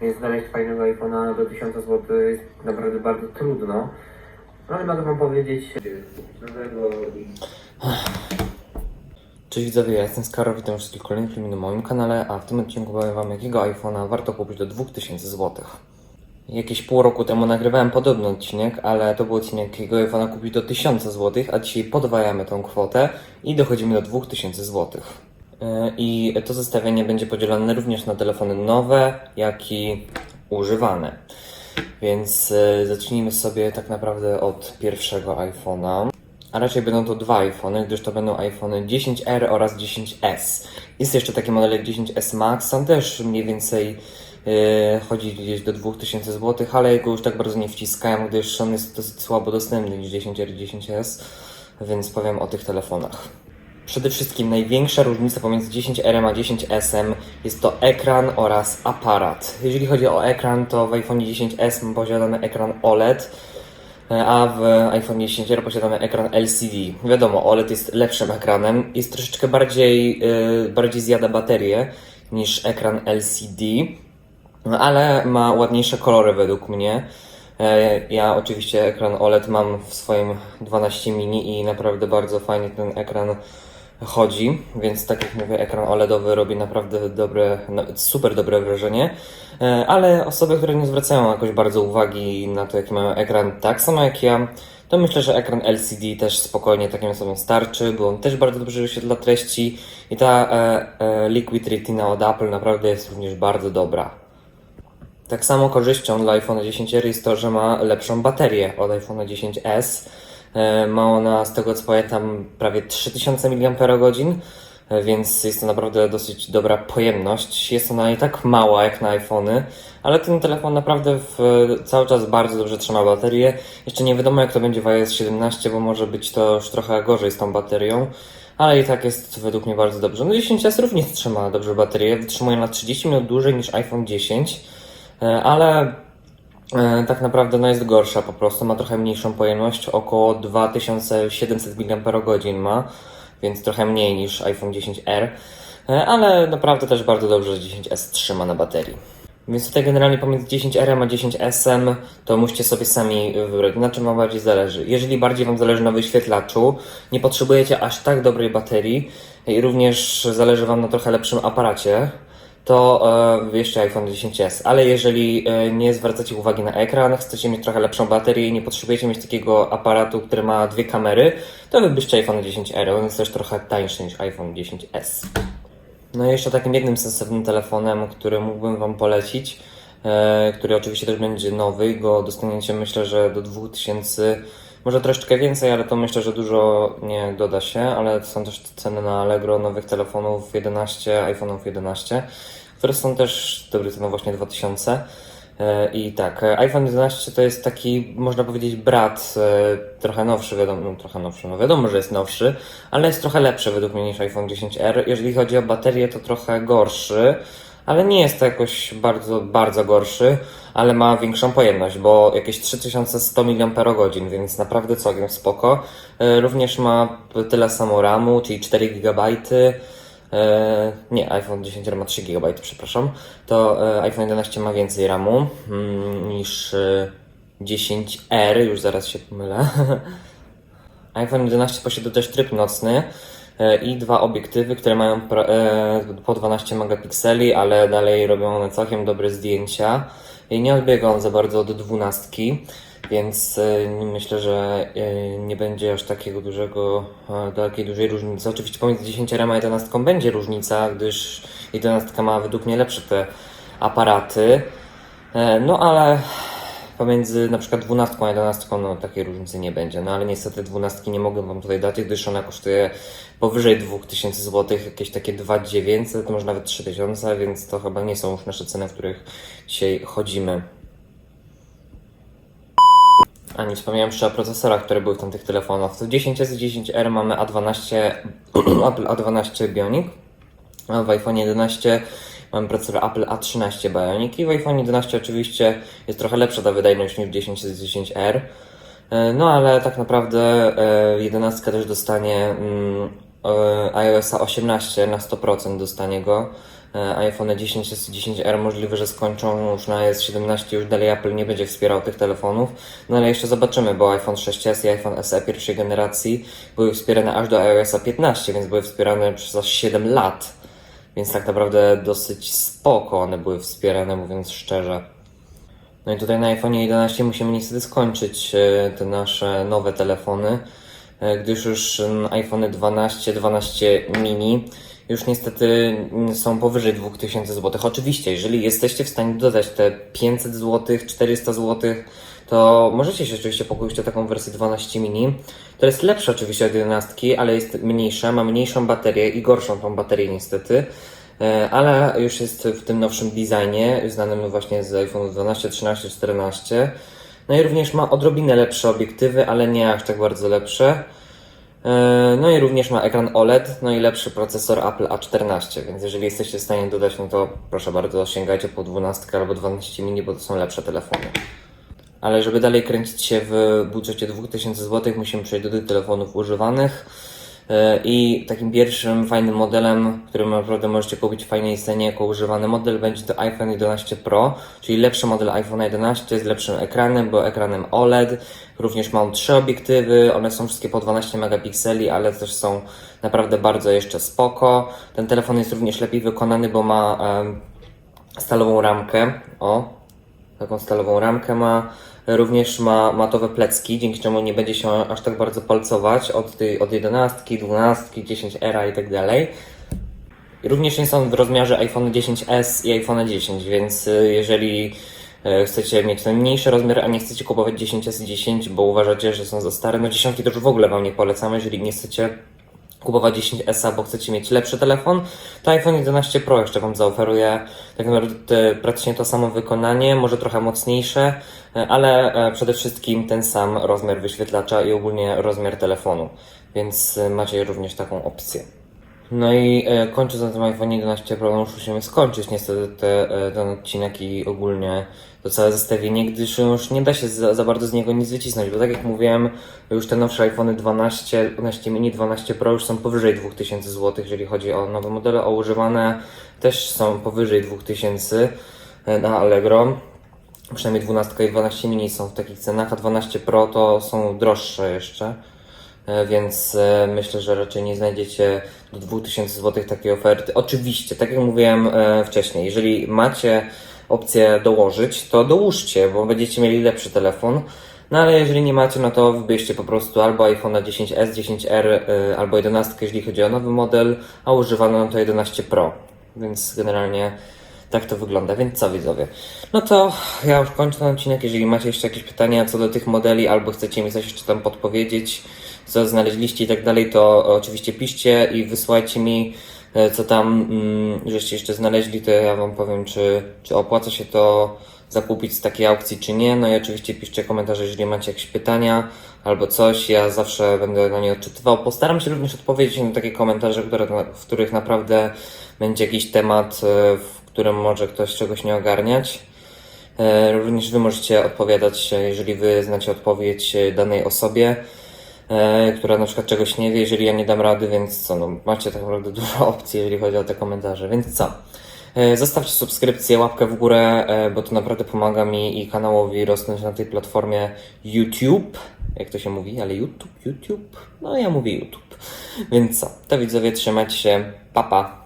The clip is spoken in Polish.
więc znaleźć fajnego iPhone'a do 1000 zł jest naprawdę bardzo trudno. No ale mogę wam powiedzieć nowego i Cześć widzowie, ja jestem Skaro, witam wszystkich w kolejnym filmie na moim kanale, a w tym odcinku powiem wam jakiego iPhone'a warto kupić do 2000 zł. Jakieś pół roku temu nagrywałem podobny odcinek, ale to był odcinek jakiego iPhone'a kupić do 1000 zł, a dzisiaj podwajamy tą kwotę i dochodzimy do 2000 zł. Yy, I to zestawienie będzie podzielone również na telefony nowe, jak i używane. Więc yy, zacznijmy sobie tak naprawdę od pierwszego iPhone'a. A raczej będą to dwa iPhony, gdyż to będą iPhony 10R oraz 10S. Jest jeszcze taki model jak 10S Max, on też mniej więcej yy, chodzi gdzieś do 2000 zł, ale jego już tak bardzo nie wciskałem, gdyż on jest dosyć słabo dostępny niż 10R i 10S, więc powiem o tych telefonach. Przede wszystkim największa różnica pomiędzy 10R a 10S jest to ekran oraz aparat. Jeżeli chodzi o ekran, to w iPhone 10S posiadamy ekran OLED, a w iPhone 10 posiadamy ekran LCD. Wiadomo, OLED jest lepszym ekranem, jest troszeczkę bardziej, yy, bardziej zjada baterię niż ekran LCD, no, ale ma ładniejsze kolory według mnie. E, Ja oczywiście ekran OLED mam w swoim 12 mini i naprawdę bardzo fajnie ten ekran chodzi, więc tak jak mówię, ekran OLEDowy robi naprawdę dobre, no, super dobre wrażenie, E, ale osoby, które nie zwracają jakoś bardzo uwagi na to, jaki mają ekran, tak samo jak ja, to myślę, że ekran LCD też spokojnie takim osobom starczy, bo on też bardzo dobrze wyświetla treści i ta e, e, Liquid Retina od Apple naprawdę jest również bardzo dobra. Tak samo korzyścią dla iPhone 10R jest to, że ma lepszą baterię od iPhone 10s. E, Ma ona, z tego co pamiętam, prawie 3000 mAh, e, więc jest to naprawdę dosyć dobra pojemność. Jest ona nie tak mała jak na iPhony, ale ten telefon naprawdę w, cały czas bardzo dobrze trzyma baterię. Jeszcze nie wiadomo jak to będzie w iOS 17, bo może być to już trochę gorzej z tą baterią. Ale i tak jest według mnie bardzo dobrze. No 10S również trzyma dobrze baterię, wytrzymuje na 30 minut dłużej niż iPhone 10. E, ale tak naprawdę no jest gorsza po prostu, ma trochę mniejszą pojemność, około 2700 mAh ma, więc trochę mniej niż iPhone 10R, E, ale naprawdę też bardzo dobrze, że 10S trzyma na baterii. Więc tutaj generalnie pomiędzy 10R a 10S to musicie sobie sami wybrać, na czym wam bardziej zależy. Jeżeli bardziej wam zależy na wyświetlaczu, nie potrzebujecie aż tak dobrej baterii i również zależy wam na trochę lepszym aparacie, to e, iPhone 10s. Ale jeżeli e, nie zwracacie uwagi na ekran, chcecie mieć trochę lepszą baterię i nie potrzebujecie mieć takiego aparatu, który ma dwie kamery, to wybierzcie iPhone 10R. On jest też trochę tańszy niż iPhone 10s. No i jeszcze takim jednym sensownym telefonem, który mógłbym Wam polecić, e, który oczywiście też będzie nowy, go dostaniecie myślę, że do 2000, może troszeczkę więcej, ale to myślę, że dużo nie doda się, ale są też ceny na Allegro nowych telefonów 11, iPhone'ów 11, które są też dobry cenowo właśnie 2000. E, I tak, e, iPhone 11 to jest taki, można powiedzieć, brat, e, trochę nowszy, wiadomo, no, trochę nowszy, no wiadomo, że jest nowszy, ale jest trochę lepszy według mnie niż iPhone 10R. Jeżeli chodzi o baterię, to trochę gorszy, ale nie jest to jakoś bardzo, bardzo gorszy, ale ma większą pojemność, bo jakieś 3100 mAh, więc naprawdę całkiem spoko. E, Również ma tyle samo RAMu, czyli 4 GB. E, nie, iPhone 10 ma 3 GB, przepraszam. To e, iPhone 11 ma więcej RAMu mm, niż e, 10R, już zaraz się pomylę. iPhone 11 posiada też tryb nocny i dwa obiektywy, które mają e, po 12 megapikseli, ale dalej robią one całkiem dobre zdjęcia. I nie odbiega on za bardzo od 12, więc e, myślę, że e, nie będzie aż takiego dużego, e, takiej dużej różnicy. Oczywiście pomiędzy 10 a 11 będzie różnica, gdyż 11 ma według mnie lepsze te aparaty. E, No ale pomiędzy na przykład 12 a 11 no takiej różnicy nie będzie. No ale niestety 12 nie mogę wam tutaj dać, gdyż ona kosztuje powyżej 2000 zł, jakieś takie 2900, to może nawet 3000, więc to chyba nie są już nasze ceny, w których dzisiaj chodzimy. A nie wspomniałem jeszcze o procesorach, które były w tamtych telefonach. W 10S i 10R mamy A12, Apple A12 Bionic, a w iPhone 11 mamy procesor Apple A13 Bionic i w iPhone 11 oczywiście jest trochę lepsza ta wydajność niż 10 z 10R. E, No ale tak naprawdę e, 11 też dostanie mm, e, iOS 18 na 100% dostanie go. e, iPhone 10s i 10R możliwe, że skończą już na S17, już dalej Apple nie będzie wspierał tych telefonów. No ale jeszcze zobaczymy, bo iPhone 6s i iPhone SE pierwszej generacji były wspierane aż do iOS 15, więc były wspierane przez aż 7 lat. Więc tak naprawdę dosyć spoko one były wspierane, mówiąc szczerze. No i tutaj na iPhone 11 musimy niestety skończyć e, te nasze nowe telefony, e, gdyż już iPhone 12, 12 mini już niestety są powyżej 2000 zł. Oczywiście, jeżeli jesteście w stanie dodać te 500 zł, 400 zł, to możecie się oczywiście pokusić o taką wersję 12 mini. To jest lepsze oczywiście od 11, ale jest mniejsza, ma mniejszą baterię i gorszą tą baterię niestety. E, ale już jest w tym nowszym designie, znanym właśnie z iPhone 12, 13, 14. No i również ma odrobinę lepsze obiektywy, ale nie aż tak bardzo lepsze. E, No i również ma ekran OLED, no i lepszy procesor Apple A14, więc jeżeli jesteście w stanie dodać, no to proszę bardzo sięgajcie po 12 albo 12 mini, bo to są lepsze telefony. Ale żeby dalej kręcić się w budżecie 2000 zł, musimy przejść do telefonów używanych. E, I takim pierwszym fajnym modelem, który naprawdę możecie kupić w fajnej cenie jako używany model, będzie to iPhone 11 Pro, czyli lepszy model iPhone 11 z lepszym ekranem, bo ekranem OLED. Również mam trzy obiektywy, one są wszystkie po 12 megapikseli, ale też są naprawdę bardzo jeszcze spoko. Ten telefon jest również lepiej wykonany, bo ma em, stalową ramkę. O, taką stalową ramkę ma. Również ma matowe plecki, dzięki czemu nie będzie się aż tak bardzo palcować od, tej, od 11, 12, 10 era i tak dalej. Również nie są w rozmiarze iPhone 10s i iPhone 10, więc y, jeżeli y, chcecie mieć ten mniejszy rozmiar, a nie chcecie kupować 10s i 10, bo uważacie, że są za stare, no 10 to już w ogóle Wam nie polecamy, jeżeli nie chcecie kupować 10S, bo chcecie mieć lepszy telefon, to iPhone 11 Pro jeszcze Wam zaoferuje tak naprawdę praktycznie to samo wykonanie, może trochę mocniejsze, e, ale e, przede wszystkim ten sam rozmiar wyświetlacza i ogólnie rozmiar telefonu, więc e, macie również taką opcję. No i kończąc na tym iPhone 11 Pro, no już musimy skończyć niestety te, ten odcinek i ogólnie to całe zestawienie, gdyż już nie da się za, za bardzo z niego nic wycisnąć, bo tak jak mówiłem, już te nowsze iPhony 12, 12 mini, 12 Pro już są powyżej 2000 zł, jeżeli chodzi o nowe modele, a używane też są powyżej 2000 e, na Allegro. Przynajmniej 12 i 12 mini są w takich cenach, a 12 Pro to są droższe jeszcze. E, więc e, myślę, że raczej nie znajdziecie do 2000 zł takiej oferty. Oczywiście, tak jak mówiłem wcześniej, jeżeli macie opcję dołożyć, to dołóżcie, bo będziecie mieli lepszy telefon. No ale jeżeli nie macie, no to wybierzcie po prostu albo iPhone 10s, 10R, e, albo 11, jeżeli chodzi o nowy model, a używano no to 11 Pro. Więc generalnie tak to wygląda, więc co widzowie? No to ja już kończę ten odcinek. Jeżeli macie jeszcze jakieś pytania co do tych modeli, albo chcecie mi coś jeszcze tam podpowiedzieć, co znaleźliście i tak dalej, to oczywiście piszcie i wysłajcie mi, co tam mm, żeście jeszcze znaleźli, to ja wam powiem, czy, czy opłaca się to zakupić z takiej aukcji, czy nie. No i oczywiście piszcie komentarze, jeżeli macie jakieś pytania albo coś, ja zawsze będę na nie odczytywał. Postaram się również odpowiedzieć na takie komentarze, które, w których naprawdę będzie jakiś temat, e, w którym może ktoś czegoś nie ogarniać. E, Również Wy możecie odpowiadać, e, jeżeli Wy znacie odpowiedź e, danej osobie, e, która na przykład czegoś nie wie, jeżeli ja nie dam rady, więc co, no macie tak naprawdę dużo opcji, jeżeli chodzi o te komentarze, więc co? E, Zostawcie subskrypcję, łapkę w górę, e, bo to naprawdę pomaga mi i kanałowi rosnąć na tej platformie YouTube. Jak to się mówi, ale YouTube, YouTube? No ja mówię YouTube. Więc co? To widzowie, trzymajcie się, papa. Pa.